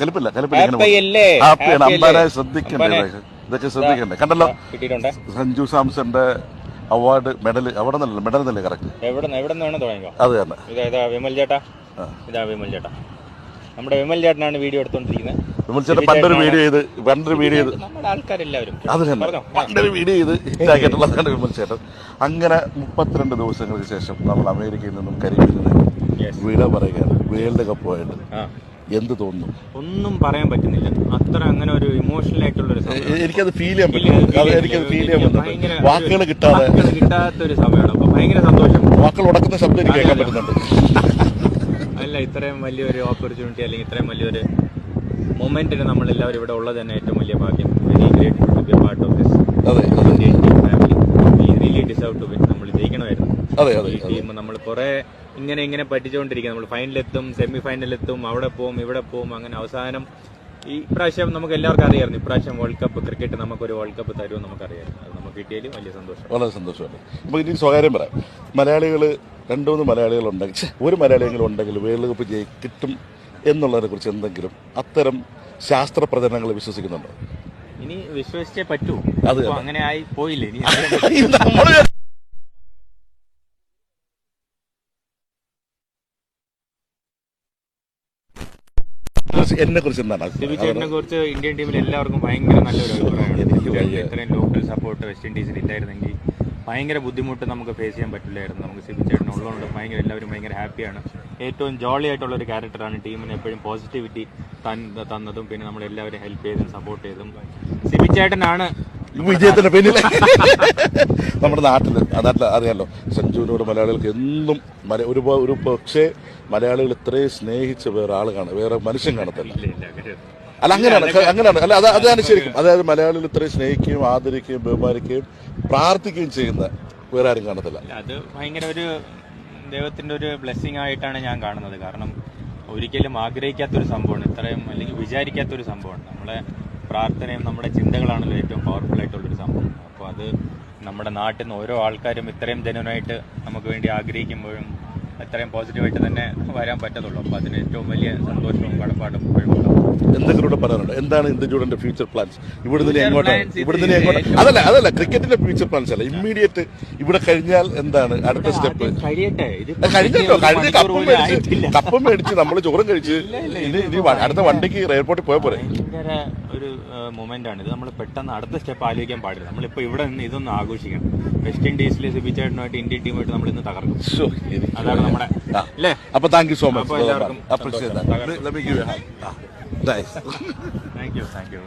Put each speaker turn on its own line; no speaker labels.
കലിപ്പില്ല കലിപ്പില്ല അമ്പരെ? ശ്രദ്ധിക്കണ്ടേ. ഇതൊക്കെ? ശ്രദ്ധിക്കണ്ടേ? കണ്ടല്ലോ? Sanju സാംസന്റെ award medal അവിടെ നിന്നല്ലേ? മെഡൽ നിന്നല്ലേ കറക്റ്റ് അത് തന്നെ.
ഇതാ ഇതാ വിമൽ ചേട്ടാ. ഇതാ വിമൽ ചേട്ടാ. നമ്മുടെ വിമൽ ചേട്ടനാണ് വീഡിയോ എടുത്തോണ്ടിരിക്കുന്നത്
വിമൽ ചേട്ടൻ പണ്ടൊരു വീഡിയോ ചെയ്ത് പണ്ടൊരു വീഡിയോ ചെയ്ത്.
ആൾക്കാരെല്ലാവരും
അത് തന്നെ. പണ്ടൊരു വീഡിയോ ചെയ്ത് ഹിറ്റാക്കിയിട്ടുള്ളതാണ് വിമൽ ചേട്ടൻ അങ്ങനെ മുപ്പത്തിരണ്ട് ദിവസങ്ങൾക്ക് ശേഷം നമ്മൾ അമേരിക്കയിൽ നിന്നും കരിബിൽ നിന്നും. വിട പറയുകയാണ്. വേൾഡ് കപ്പ്
പോയിട്ട്
എന്ത് തോന്നുന്നു?
ഒന്നും പറയാൻ പറ്റുന്നില്ല. അത്ര അങ്ങനെ ഒരു ഇമോഷണൽ ആയിട്ടുള്ള ഒരു
എനിക്കത് ഫീൽ ചെയ്യാൻ പറ്റും എനിക്കത് ഫീൽ ചെയ്യാൻ പറ്റുന്നുണ്ട് വാക്കുകൾ കിട്ടാതെ.
കിട്ടാത്ത ഒരു സമയമാണ്. അപ്പൊ ഭയങ്കര സന്തോഷം.
വാക്കുകൾ ഉടക്കുന്ന ശബ്ദം എനിക്ക് കേൾക്കാൻ പറ്റുന്നുണ്ട്.
അല്ല ഇത്രയും വലിയൊരു ഓപ്പർച്യൂണിറ്റി അല്ലെങ്കിൽ ഇത്രയും വലിയൊരു മൊമെന്റിന് നമ്മൾ എല്ലാവരും ഇവിടെ ഉള്ളത് തന്നെ ഏറ്റവും വലിയ ഭാഗ്യം. Very great to be part of this Indian team family we really deserve to win നമ്മൾ ജയിക്കണമായിരുന്നു.
അതെ അതെ
ഈ ടീം നമ്മൾ കുറെ ഇങ്ങനെ ഇങ്ങനെ പറ്റിച്ചുകൊണ്ടിരിക്കുക നമ്മൾ ഫൈനലെത്തും സെമി ഫൈനലെത്തും അവിടെ പോവും ഇവിടെ പോവും അങ്ങനെ അവസാനം ഈ പ്രാവശ്യം നമുക്ക് എല്ലാവർക്കും അറിയാമായിരുന്നു. ഇപ്രാവശ്യം വേൾഡ് കപ്പ് ക്രിക്കറ്റ് നമുക്കൊരു വേൾഡ് കപ്പ് തരുമെന്ന് നമുക്കറിയാം അത് നമുക്ക് കിട്ടിയാലും വലിയ സന്തോഷം.
വളരെ സന്തോഷമാണ്. അപ്പൊ ഇനി സ്വകാര്യം പറയാം. മലയാളികൾ രണ്ടു മൂന്ന് മലയാളികൾ ഉണ്ടെങ്കിൽ ഒരു മലയാളിയെങ്കിലും ഉണ്ടെങ്കിൽ വേൾഡ് കപ്പ് ജയി കിട്ടും എന്നുള്ളതിനെ കുറിച്ച് എന്തെങ്കിലും അത്തരം ശാസ്ത്ര പ്രചരണങ്ങൾ വിശ്വസിക്കുന്നുണ്ടോ?
ഇനി വിശ്വസിച്ചേ പറ്റൂ.
അത്
അങ്ങനെ ആയി പോയില്ലേ? ഇനി
എന്നെ കുറിച്ച് എന്താണ്
ചേട്ടനെ കുറിച്ച് ഇന്ത്യൻ ടീമിൽ എല്ലാവർക്കും ഭയങ്കര നല്ലൊരു അഭിപ്രായമാണ്. ഇത്രയും ലോക്കൽ സപ്പോർട്ട് വെസ്റ്റ് ഇൻഡീസിൽ ഇല്ലായിരുന്നെങ്കിൽ ഭയങ്കര ബുദ്ധിമുട്ട് നമുക്ക് ഫേസ് ചെയ്യാൻ പറ്റില്ലായിരുന്നു. നമുക്ക് സിബി ഭയങ്കര എല്ലാവരും ഭയങ്കര ഹാപ്പിയാണ് ഏറ്റവും ജോളി ആയിട്ടുള്ള ഒരു ക്യാരക്ടറാണ് ടീമിന് എപ്പോഴും പോസിറ്റിവിറ്റി തന്നതും പിന്നെ നമ്മളെല്ലാവരും ഹെൽപ്പ് ചെയ്തും സപ്പോർട്ട് ചെയ്തും. സിബിച്ചേട്ടനാണ്
വിജയത്തിന്റെ പിന്നിൽ നമ്മുടെ നാട്ടിൽ നാട്ടിൽ അറിയാലോ സഞ്ജുവിനോട് മലയാളികൾക്ക് എന്നും ഒരു ഒരു പക്ഷേ മലയാളികൾ ഇത്രയും സ്നേഹിച്ച വേറെ ആൾ കാണും വേറെ മനുഷ്യൻ കാണത്തില്ല. അല്ല അങ്ങനെയാണ് അങ്ങനെയാണ്. അല്ല അത് അതാണ് ശരിക്കും അതായത് മലയാളികൾ ഇത്രയും സ്നേഹിക്കുകയും ആദരിക്കുകയും ബഹുമാനിക്കുകയും പ്രാർത്ഥിക്കുകയും ചെയ്യുന്ന വേറെ ആരും കാണത്തില്ല.
അത് ഭയങ്കര ഒരു ദൈവത്തിന്റെ ഒരു ബ്ലെസ്സിങ് ആയിട്ടാണ് ഞാൻ കാണുന്നത്. കാരണം ഒരിക്കലും ആഗ്രഹിക്കാത്തൊരു സംഭവമാണ്. ഇത്രയും അല്ലെങ്കിൽ വിചാരിക്കാത്തൊരു സംഭവമാണ്. നമ്മളെ പ്രാർത്ഥനയും നമ്മുടെ ചിന്തകളാണല്ലോ ഏറ്റവും പവർഫുൾ ആയിട്ടുള്ളൊരു സംഭവം. അപ്പോൾ അത് നമ്മുടെ നാട്ടിൽ നിന്ന് ഓരോ ആൾക്കാരും ഇത്രയും ജനുവനായിട്ട് നമുക്ക് വേണ്ടി ആഗ്രഹിക്കുമ്പോഴും അത്രയും പോസിറ്റീവായിട്ട് തന്നെ വരാൻ പറ്റത്തുള്ളൂ. അപ്പോൾ അതിന് ഏറ്റവും വലിയ സന്തോഷവും കടപ്പാടും
എന്തെങ്കിലും കൂടെ പറയാനുണ്ട്? എന്താണ് ഇന്ത്യയുടെ ഫ്യൂച്ചർ പ്ലാൻസ് ഇവിടുന്ന് എങ്ങോട്ടാണ് ഇവിടുന്ന് എങ്ങോട്ട്? അതല്ല അതല്ല ക്രിക്കറ്റിന്റെ ഫ്യൂച്ചർ പ്ലാൻസ് അല്ല. ഇമ്മീഡിയറ്റ് ഇവിടെ കഴിഞ്ഞാൽ എന്താണ് അടുത്ത സ്റ്റെപ്പ്?
ആദ്യം കഴിയട്ടെ. ഇത്
കഴിഞ്ഞല്ലോ കഴിഞ്ഞ കപ്പും മേടിച്ച്
കപ്പും
കപ്പം മേടിച്ച് നമ്മൾ ചോറും കഴിച്ച് ഇനി ഇനി അടുത്ത വണ്ടിക്ക് എയർപോർട്ടിൽ പോയ പോരെ.
ഭയങ്കര ഒരു മൊമെന്റ് ആണ് ഇത് നമ്മൾ പെട്ടെന്ന് അടുത്ത സ്റ്റെപ്പ് ആലോചിക്കാൻ പാടില്ല. നമ്മളിപ്പോ ഇവിടെ നിന്ന് ഇതൊന്ന് ആഘോഷിക്കണം. വെസ്റ്റ് ഇൻഡീസിലെ സിബിച്ചേട്ടനുമായിട്ട് ഇന്ത്യൻ ടീമായിട്ട് നമ്മൾ ഇന്ന് തകർക്കും അതാണ് നമ്മുടെ അല്ലേ?
അപ്പൊ താങ്ക് യു സോ
എല്ലാവർക്കും
much. Nice
thank you thank you